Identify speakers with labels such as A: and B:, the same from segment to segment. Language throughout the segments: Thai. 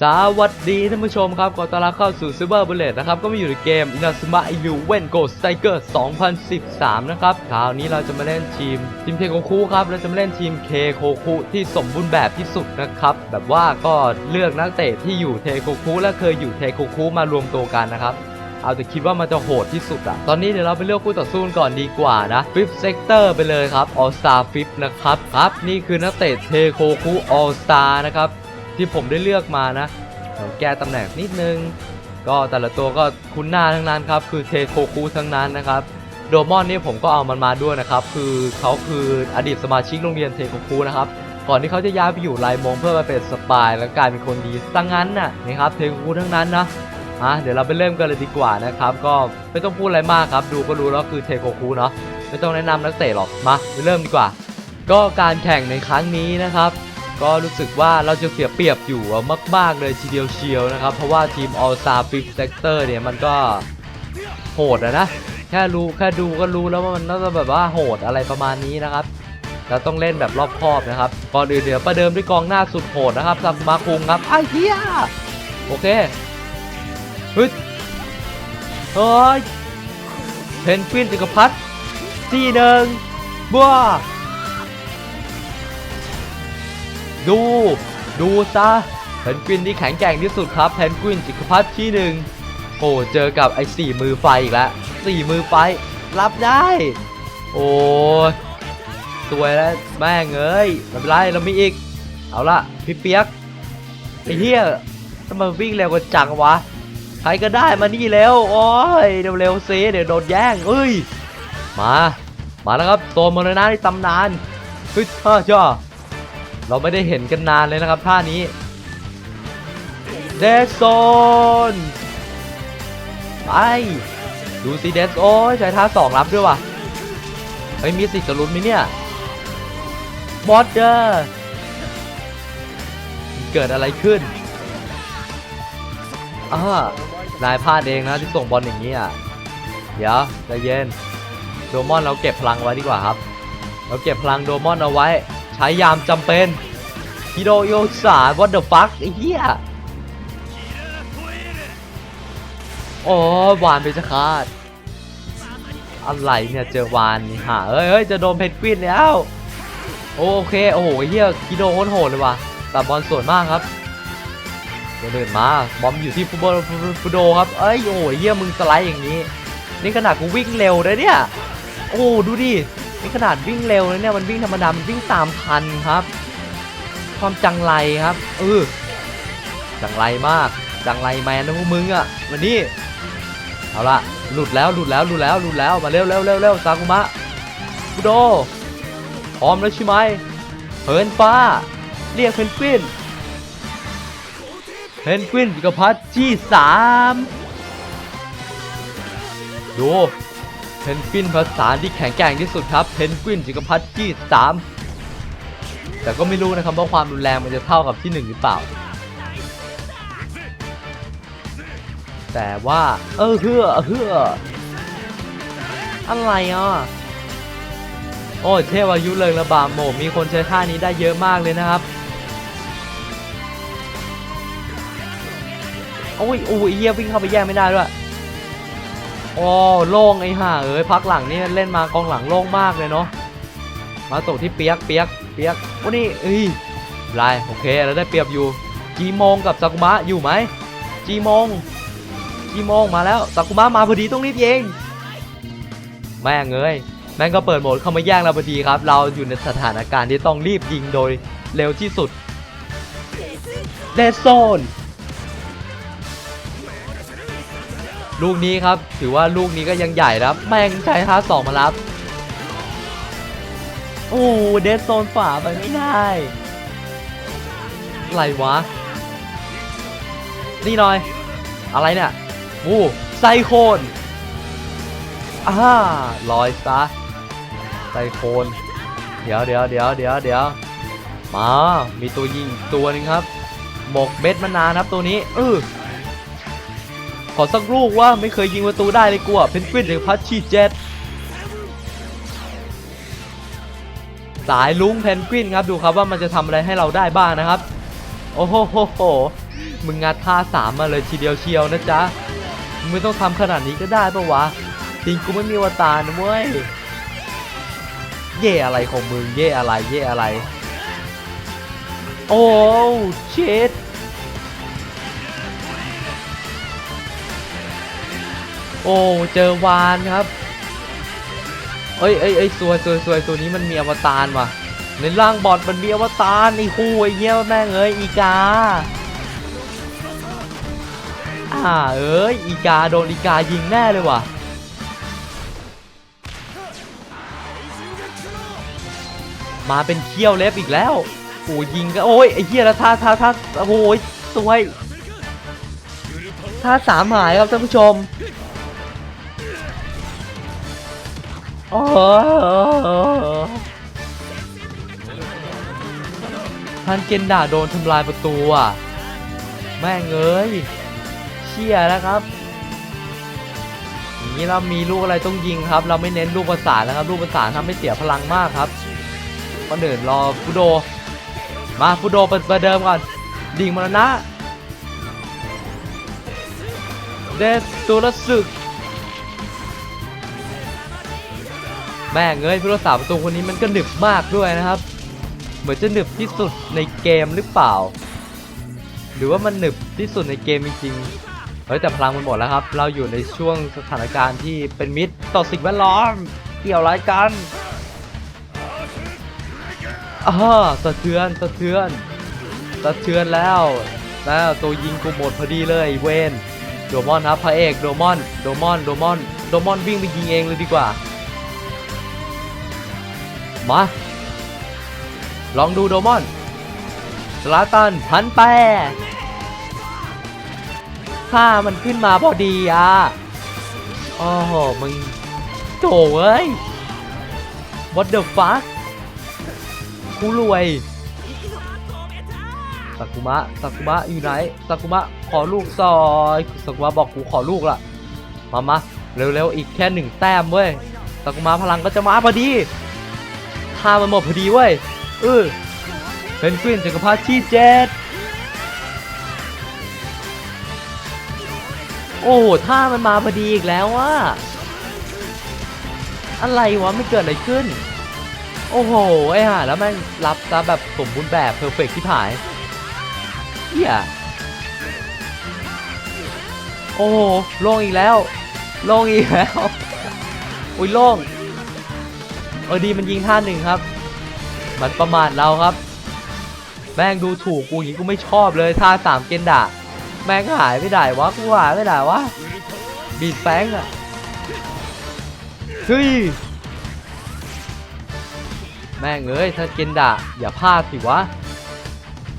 A: สวัสดีท่านผู้ชมครับขอต้อนรับเข้าสู่ Cyber Bullet นะครับ ก็มาอยู่ในเกม Inazuma Eleven Ghost Striker 2013 นะครับคราวนี้เราจะมาเล่นทีม ทีมเทโคคุครับ เราจะมาเล่นทีมเคโคคุที่สมบูรณ์แบบที่สุดนะครับ แบบว่าก็เลือกนักเตะที่อยู่เทโคคุและเคยอยู่เทโคคุมารวมตัวกันนะครับเอาแต่คิดว่ามันจะโหดที่สุดอะตอนนี้เดี๋ยวเราไปเลือกคู่ต่อสู้ก่อนดีกว่านะ Fifth Sector ไปเลยครับ All Star Fifth นะครับครับ นี่คือนักเตะเทโคคุ All Star นะครับ ที่ผมได้เลือกมานะผมแก้ตำแหน่งนิดนึง ก็แต่ละตัวก็คุ้นหน้าทั้งนั้นครับ คือเทโคคุทั้งนั้นนะครับโดมอนนี่ผมก็เอามันมาด้วยนะครับ คือเขาคืออดีตสมาชิกโรงเรียนเทโคคุนะครับก่อนที่เขาจะย้ายไปอยู่ไลมงเพื่อมาเป็นสปายแล้วกลายเป็นคนดีตั้งนั้นน่ะนะครับเทโคคุทั้งนั้นนะอะเดี๋ยวเราไปเริ่มกันเลยดีกว่านะครับ ก็ไม่ต้องพูดอะไรมากครับดูก็รู้แล้วคือเทโคคุเนาะไม่ต้องแนะนำนักเตะหรอกมาไปเริ่มดีกว่า ก็การแข่งในครั้งนี้นะครับ ก็รู้สึกว่าเราจะเสียเปรียบอยู่มาก ๆ เลยทีเดียวเชียวนะครับ เพราะว่าทีม All Star Fifth Sector เนี่ยมันก็โหดอะนะ แค่รู้แค่ดูก็รู้แล้วว่ามันน่าจะแบบว่าโหดอะไรประมาณนี้นะครับเราต้องเล่นแบบรอบคอบนะครับ ก่อนอื่นเดี๋ยวประเดิมด้วยกองหน้าสุดโหดนะครับซัมมาคุงครับไอ้เหี้ยโอเคเฮ้ยเฮ้ยเพนกวินจักรพรรดิที่หนึ่งบัว ดู ดูซะเพนกวินที่แข็งแกร่งที่สุดครับเพนกวินจักพรรดิที่หนึ่งโอ้เจอกับไอ้สี่มือไฟอีกแล้วสี่มือไฟรับได้ โอ้สวยแล้วแม่งเอ้ยไม่เป็นไรเรามีอีก เอาละพี่เปียกไอ้เหี้ยทำไมวิ่งเร็วกว่าจังวะใครก็ได้มานี่เร็วโอ้ยเร็วเร็วๆซิเดี๋ยวโดนแย่งเอ้ยมา มาแล้วครับโซนมรณะในตำนานเฮ้ยท่าจ้า เราไม่ได้เห็นกันนานเลยนะครับท่านี้เดซโซนไปดูสิเดซโอ้ยใช้ท่าสองรับด้วยว่ะเฮ้ยมีสิทธิ์จะลุ้นไหมเนี่ยบอสเดอร์เกิดอะไรขึ้นอ่านายพลาดเองนะที่ส่งบอลอย่างนี้อะเดี๋ยวใจเย็นโดมอนเราเก็บพลังไว้ดีกว่าครับ เราเก็บพลังโดมอนเอาไว้ ใช้ยามจำเป็นฮิโดโยสา what the fuck ไอ้เหี้ยโอ้วานไปจะขาดอะไรเนี่ยเจอวานนี่หาเอ้ยเอ้ยจะโดนเพนกวินแล้ว โอเค โอ้โหเฮียฮิโดโคตรโหดเลยว่ะแต่บอลสวยมากครับเดินมาบอมอยู่ที่ฟูโบฟูโดครับเอ้ยโอ้ยเยี่ยมึงสไลด์อย่างนี้ นี่ขนาดกูวิ่งเร็วนะเนี่ย โอ้ดูดิ นี่ขนาดวิ่งเร็วนะเนี่ยมันวิ่งธรรมดามันวิ่งตามพันครับ ความจังไรครับเออจังไรมาก จังไรแมนนะพวกมึงอะ่ะวันนี้เอาละหลุดแล้วหลุดแล้วหลุดแล้วหลุดแล้วมาเร็วเร็วเร็วเร็วซากุมะฟูโดพร้อมแล้วใช่ไหมเหินฟ้า เรียกเพนกวินเพนกวินจักรพรรดิที่สามดู เพนกวินภาษาที่แข็งแกร่งที่สุดครับ เพนกวินจักพรรดิที่สามแต่ก็ไม่รู้นะครับว่าความรุนแรงมันจะเท่ากับที่หนึ่งหรือเปล่า แต่ว่า เออเฮือเฮืออะไรอะ โอ้เทวายุเริงระบาดโหมมีคนใช้ท่านี้ได้เยอะมากเลยนะครับ โอ้ยโอ้ยเฮียวิ่งเข้าไปแย่งไม่ได้ด้วย โอ้โล่งไอ้ห่าเอ้ยพักหลังนี่เล่นมากองหลังโล่งมากเลยเนาะมาตกที่เปียกเปียกเปียกโอ้นี่เอ้ยไรโอเคเราได้เปรียบอยู่จีมงกับซากุมะอยู่ไหมจีมงจีมงมาแล้วซากุมะมาพอดีต้องรีบยิงแม่งเอ้ยแม่งก็เปิดโหมดเข้ามาแย่งเราพอดีครับ เราอยู่ในสถานการณ์ที่ต้องรีบยิงโดยเร็วที่สุดเดซโซน ลูกนี้ครับ ถือว่าลูกนี้ก็ยังใหญ่นะครับแม่งใช้ท่าสองมารับ โอ้เดดโซนฝาไปไม่ได้อะไรวะ นี่หน่อย อะไรเนี่ยวูไซโคนอ่าลอยซะไซโคนเดี๋ยวเดี๋ยวเดี๋ยวเดี๋ยวเดี๋ยวมา มีตัวยิงตัวหนึงครับ หมกเบ็ดมานานครับตัวนี้เออ ขอสักลูกว่าไม่เคยยิงประตูได้เลยกูอะเพนกวินหรือพัชชีเจ็ตสายลุงเพนกวินครับดูครับว่ามันจะทำอะไรให้เราได้บ้างนะครับ โอ้โหโหโหมึงงัดท่าสามมาเลยทีเดียวเชียวนะจ๊ะมึงไม่ต้องทำขนาดนี้ก็ได้ปะวะจริงกูไม่มีอวตารนะเว้ยเย่อะไรของมึงเย่อะไรเย่อะไร โอ้เชิต โอ้เจอวานครับเอ้ยเอ้ยเอ้ยสวยสวยสวยตัวนี้มันมีอวตารว่ะในร่างบอดมันมีอวตารไอ้คู่ไอ้เหี้ยแม่งเอ้ยอีกาอ่าเอ้ยอีกาโดนอีกายิงแน่เลยว่ะมาเป็นเขี้ยวเล็บอีกแล้วโอ้ยิงก็โอ้ยไอ้เหี้ยแล้วท่าท่าท่าโอ้ยสวยท่าสามหายครับท่านผู้ชม โอ้ท่านเกนดาโดนทำลายประตูอะ แม่งเอ้ยเชี่ยแล้วครับอย่างนี้เรามีลูกอะไรต้องยิงครับ เราไม่เน้นลูกประสานนะครับ ลูกประสานทำให้เสียพลังมากครับก็เดินรอฟุโด มาฟุโดเปิดประเดิมก่อน ดิ่งมรณะเดสตุลสึก แม่เอ้ยผู้รักษาประตูคนนี้มันก็หนึบมากด้วยนะครับ เหมือนจะหนึบที่สุดในเกมหรือเปล่า หรือว่ามันหนึบที่สุดในเกมจริงๆเฮ้ยแต่พลังมันหมดแล้วครับ เราอยู่ในช่วงสถานการณ์ที่เป็นมิตรต่อสิ่งแวดล้อมเกี่ยวอะไรกันอ่าสะเทือนสะเทือนสะเทือนแล้วแล้วตัวยิงกูหมดพอดีเลยเวนโดมอนครับพระเอกโดมอนโดมอนโดมอนโดมอนวิ่งไปยิงเองเลยดีกว่า มา ลองดูโดมอนสลาตันพันแปถ้ามันขึ้นมาพอดีอะโอ้โหมึงโถเอ้ย what the fuck กูรวยสักุมะสักุมะอยู่ไหนสักุมะขอลูกซอยสักุมะบอกกูขอลูกละมามาเร็วๆอีกแค่หนึ่งแต้มเว้ยสักุมะพลังก็จะมาพอดี ท่ามันหมดพอดีเว้ยเออเป็นกวินจักรพรรดิที่เจ็ดโอ้โหท่ามันมาพอดีอีกแล้วว่ะอะไรวะไม่เกิดอะไรขึ้น โอ้โห ไอ้ห่าแล้วม่งรับซะแบบสมบูรณ์แบบเพอร์เฟกที่ผายเฮียโอ้โหลงอีกแล้วลงอีกแล้ว อุ้ยโล่ง เออดีมันยิงท่าหนึ่งครับ มันประมาทเราครับ แม่งดูถูกกูอย่างนี้กูไม่ชอบเลยท่าสามเกนดะแม่งหายไม่ได้วะกูหายไม่ได้วะบีดแป้งอะเฮ้ยแม่งเอ้ยถ้าเกนดะอย่าพลาดสิวะ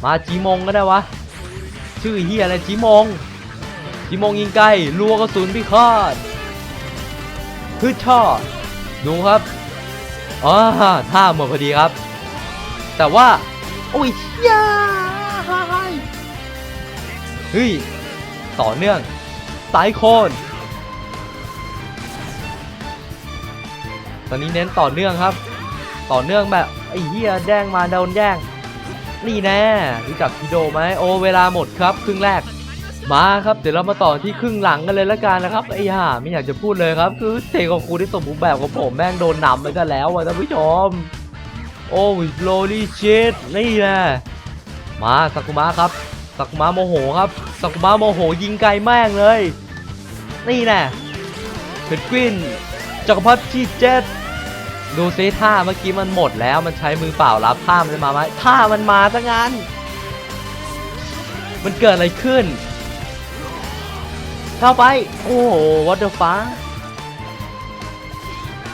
A: มาจีมงก็ได้วะ ชื่อเฮียอะไรจีมงจีมงยิงไกลรัวกระสุนพิฆาตพืชช่อดูครับ อ๋อท่าหมดพอดีครับ แต่ว่า โอ้ยเฮียเฮ้ย ต่อเนื่องสายโคนตอนนี้เน้นต่อเนื่องครับ ต่อเนื่องแบบไอ้เหี้ยแย่งมาโดนแย่งนี่แน่รู้จักพีโดไหมโอเวลาหมดครับ ครึ่งแรก มาครับเดี๋ยวเรามาต่อที่ครึ่งหลังกันเลยละกันนะครับไอ้ห่าไม่อยากจะพูดเลยครับ คือเทของกูที่สมบูรณ์แบบของผมแม่งโดนนำไปกันแล้วอะท่านผู้ชม โอ้ยโลลี่เชิตนี่แน่มาสักุมะครับสักุมะโมโหครับสักุมะโมโหยิงไกลแม่งเลย นี่แน่เพนกวินจักรพรรดิที่เจ็ดดูซิท่าเมื่อกี้มันหมดแล้วมันใช้มือเปล่ารับท่ามันมาไหมท่ามันมาซะงั้น มันเกิดอะไรขึ้น เข้าไป โอ้โหวัตเตอร์ฟ้า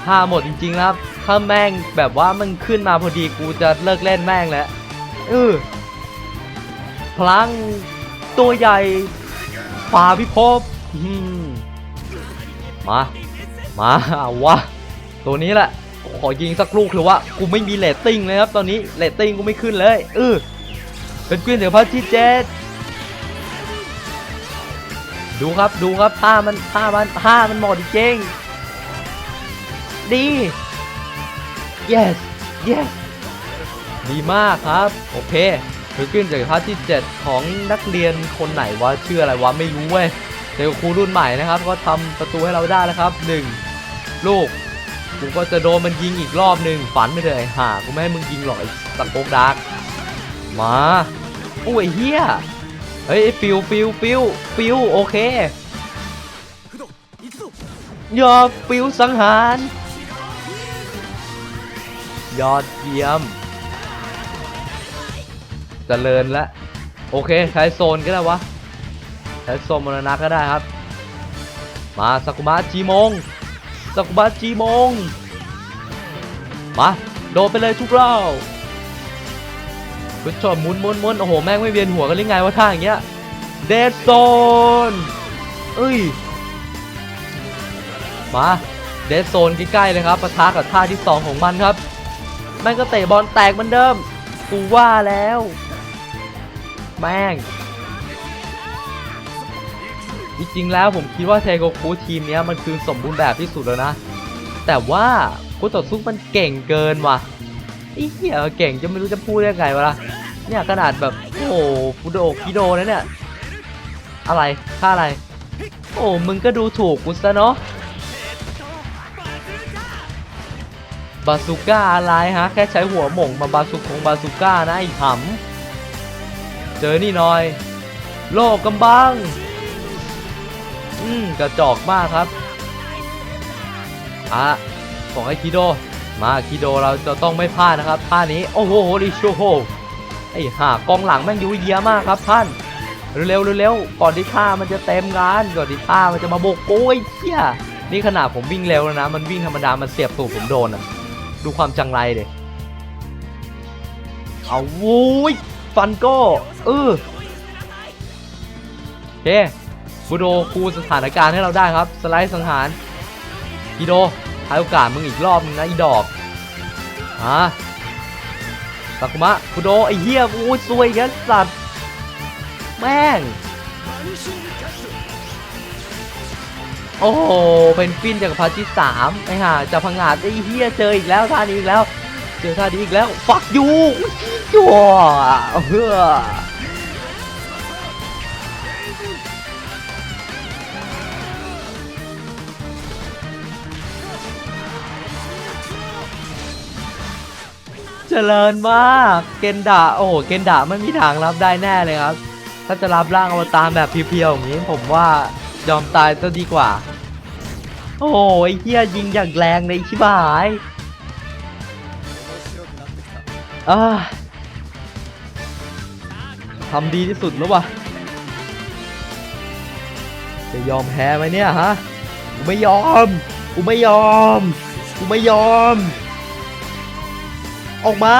A: ท่าหมดจริงๆครับ ถ้าแม่งแบบว่ามันขึ้นมาพอดีกูจะเลิกเล่นแม่งแล้วเออพลังตัวใหญ่ฝ่าพิภพมา มาเอาวะ ตัวนี้แหละ ขอยิงสักลูกเถอะว่ากูไม่มีเรตติ้งเลยครับ ตอนนี้เรตติ้งกูไม่ขึ้นเลยเออเป็นกวินเดี๋ยวพัชที่เจ็ด ดูครับดูครับท่ามันท่ามันท่ามันหมดจริงดี yes yes ดีมากครับ โอเคเพนกวินจักรพรรดิที่ 7 ของนักเรียนคนไหนวะชื่ออะไรวะไม่รู้เว้ยเทโกคูรุ่นใหม่นะครับ ก็ทำประตูให้เราได้แล้วครับ 1 ลูกกูก็จะโดนมันยิงอีกรอบหนึ่งฝันไปเลยห่ากูไม่ให้มึงยิงหรอกไอ้ตะโกกดาร์กมาอุ้ยเฮีย เฮ้ยฟิวฟิวฟิวฟิวโอเคยอดฟิวสังหาร ยอดเยี่ยมเจริญแล้วโอเคใช้โซนก็ได้วะใช้โซนมรณะก็ได้ครับ มาสักุมะจีมงสักุมะจีมงมาโดนไปเลยทุกเรา คุณชมหมุนมุนมุนโอ้โห แม่งไม่เวียนหัวกันหรือไงวะท่าอย่างเงี้ยเดดโซนเอ้ย มาเดดโซนใกล้ๆเลยครับปะทะกับท่าที่ 2 ของมันครับ แม่งก็เตะบอลแตกเหมือนเดิม กูว่าแล้ว แม่ง จริงๆแล้วผมคิดว่าเทโกคุทีมนี้มันคือสมบูรณ์แบบที่สุดแล้วนะ แต่ว่าคู่ต่อสู้มันเก่งเกินว่ะ ไอ้เหี้ยเก่งจะไม่รู้จะพูดยังไงวะล่ะเนี่ยขนาดแบบโอ้โหฟูโดกิโดนะเนี่ยอะไรค่าอะไร โอ้มึงก็ดูถูกกูซะเนาะบาซูก้าอะไรฮะ แค่ใช้หัวหม่งมาบาซูคงบาซูก้านะไอ้หำ เจอนี่หน่อย โลกกำบัง อืมกระจอกมากครับ อะของไอ้คิโด มาคิโดเราจะต้องไม่พลาดนะครับท่านี้โอ้โหดิโชโฮไอ้ห่ากองหลังแม่งยูเยียมากครับท่านเร็วๆเร็วๆก่อนที่ท่ามันจะเต็มงานก่อนที่ท่ามันจะมาโบกโอ้ยเชี่ยนี่ขนาดผมวิ่งเร็วแล้วนะ มันวิ่งธรรมดา มันเสียบตูดผมโดนอะ ดูความจังไรเด็เอาวุ้ยฟันโก้เออโอเคบูโดคูสถานการณ์ให้เราได้ครับ สไลด์สังหารอีโด ให้โอกาสมึงอีกรอบนึงนะอีดอกฮะสักุมะบูโดไอ้เหี้ยโอ้ยซวยอีกันสัตว์แม่ง โอ้โหเป็นฟินจากพรรดิที่สามไอ้ห่าจะพังงาดไอ้เฮียเจออีกแล้วท่านี้อีกแล้ว เจอท่านี้อีกแล้ว ฟักยูจั่วเฮ้อ เจริญมาก เกนดาโอ้โห เกนดาไม่มีทางรับได้แน่เลยครับ ถ้าจะรับร่างอวตารแบบเพียวๆอย่างนี้ ผมว่ายอมตายจะดีกว่า โอ้ยเฮียยิงอย่างแรงเลยชิบหายอาทำดีที่สุดแล้ววะจะยอมแพ้ไหมเนี่ยฮะ กูไม่ยอม กูไม่ยอม กูไม่ยอม ออกมา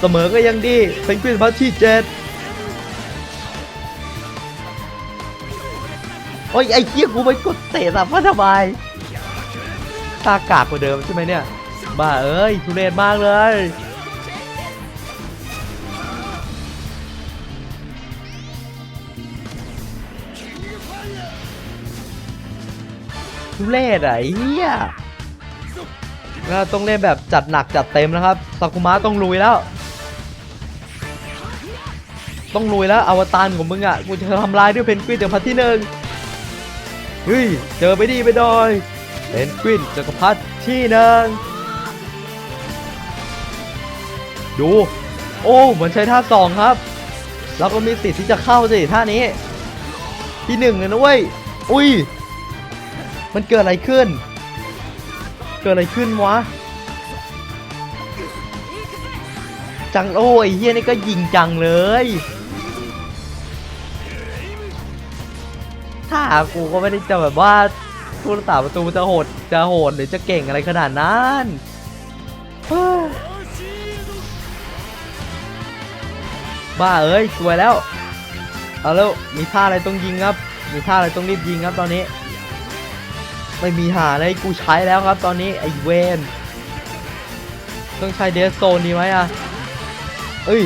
A: เสมอก็ยังดีเป็นกวินพัทที่เจ็ดโอ้ยไอ้เหี้ยกูไปกดเตะสับว่าทำไมตากากกว่าเดิมใช่ไหมเนี่ย บ้าเอ้ยทุเรศมากเลยทุเรศอะไอ้เหี้ย เราต้องเล่นแบบจัดหนักจัดเต็มนะครับซากุมะต้องลุยแล้ว ต้องลุยแล้วอวตารของมึงอะกูจะทำลายด้วยเพนกวินจากพัทที่หนึ่งเฮ้ยเจอไปดีไปดอยเป็นกวินจักรพรรดิที่หนึ่งดูโอ้เหมือนใช้ท่าสองครับเราก็มีสิทธิ์ที่จะเข้าสิท่านี้ ที่หนึ่งเลยนะเว้ยอุ้ยมันเกิดอะไรขึ้น กิดอะไรขึ้นวะ จังโอ้ยเฮียนี่ก็ยิงจังเลยถ้ากูก็ไม่ได้จะแบบว่าผู้รักษาประตูจะโหดจะโหดหรือจะเก่งอะไรขนาดนั้นบ้าเอ้ยสวยแล้ว เอาแล้วมีท่าอะไรต้องยิงครับ มีท่าอะไรต้องรีบยิงครับตอนนี้ ไม่มีหาอะไรกูใช้แล้วครับตอนนี้ไอเวนต้องใช้เดสโซนดีไหมอะ เอ้ย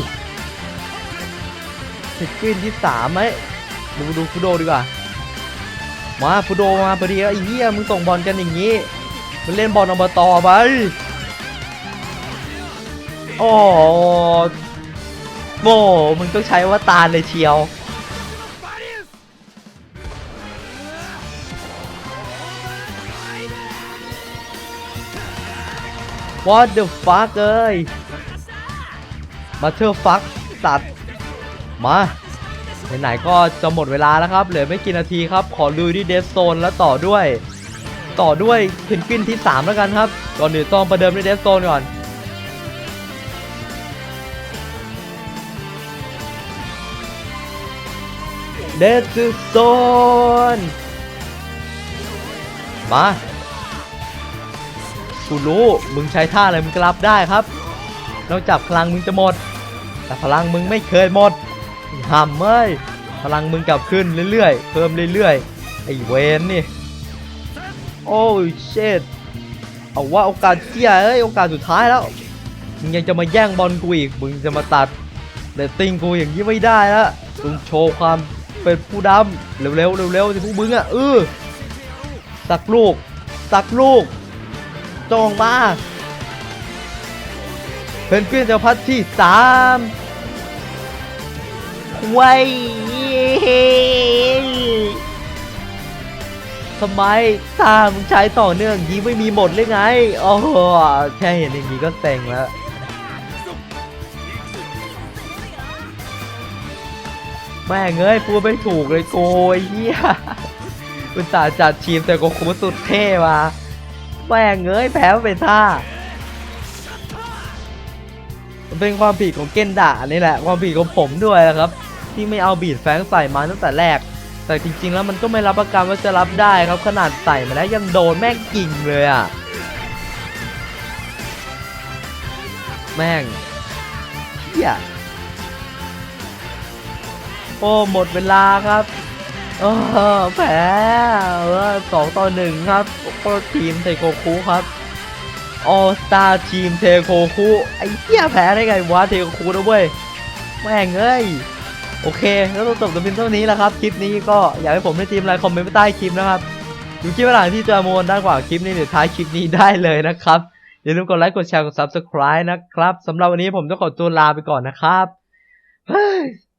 A: สิกินที่สามไหมดูดูฟูโดดีกว่า มาฟูโดมาพอดีแล้วไอ้เหี้ยมึงส่งบอลกันอย่างงี้มันเล่นบอลอบตไปโอ้โบมึงต้องใช้ว่าตาเลยเชียว What the fuck เอ้ยมาเธอฟักสัตว์มาไหนๆก็จะหมดเวลาแล้วครับ เหลือไม่กี่นาทีครับ ขอลุยที่เดสโซนแล้วต่อด้วย ต่อด้วยเพนกวินที่ 3 แล้วกันครับ ก่อนอื่นต้องประเดิมด้วยเดสโซนก่อนเดสโซนมา กูรู้มึงใช้ท่าอะไรมึงก็รับได้ครับนอกจากพลังมึงจะหมด แต่พลังมึงไม่เคยหมดห้ามเอ้ยพลังมึงกลับขึ้นเรื่อยๆ เพิ่มเรื่อยๆ ไอ้เวนนี่ โอ้ยเชดเอาว่าโอกาสเสียเอ้ยโอกาสสุดท้ายแล้ว มึงยังจะมาแย่งบอลกูอีก มึงจะมาตัดเรตติ้งกูอย่างนี้ไม่ได้ละมึงโชว์ความเป็นผู้ดำเร็วๆเร็วๆสิพวกมึงอะเออสักลูกสักลูก จงมาเพนกวินจะพัดที่สามไว้ทำไมตามึงใช้ต่อเนื่องยี้ไม่มีหมดเลยไงโอ้โหแค่เห็นอย่างนี้ก็เซ็งแล้วแม่เอ้ยพูดไม่ถูกเลยโกยเฮียอุตส่าห์จัดทีมแต่โกคูสุดเท่มา แม่งเอ้ยแพ้เป็นท่ามันเป็นความผิดของเกนดานี่แหละ ความผิดของผมด้วยนะครับ ที่ไม่เอาบีดแฟงใส่มาตั้งแต่แรก แต่จริง ๆ แล้วมันก็ไม่รับประกันว่าจะรับได้ครับขนาดใส่มาแล้วยังโดนแม่งกิ่งเลยอะแม่งเฮียโอ้หมดเวลาครับ เออแพ้สองต่อหนึ่งครับทีมไทโกคุครับออสตาทีมเทโคคุไอ้เหี้ยแพ้ได้ไงวะเทโคคุนะเว้ยแม่งเอ้ยโอเค แล้วต้องจบแต่เพียงเท่านี้แหละครับ คลิปนี้ก็อยากให้ผมในทีมอะไรคอมเมนต์ไว้ใต้คลิปนะครับดูคลิปหลังที่จะโมนด้านกว่าคลิปนี้เดี๋ยวท้ายคลิปนี้ได้เลยนะครับ อย่าลืมกดไลค์กดแชร์กด subscribe นะครับสำหรับวันนี้ผมต้องขอตัวลาไปก่อนนะครับ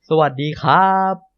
A: สวัสดีครับ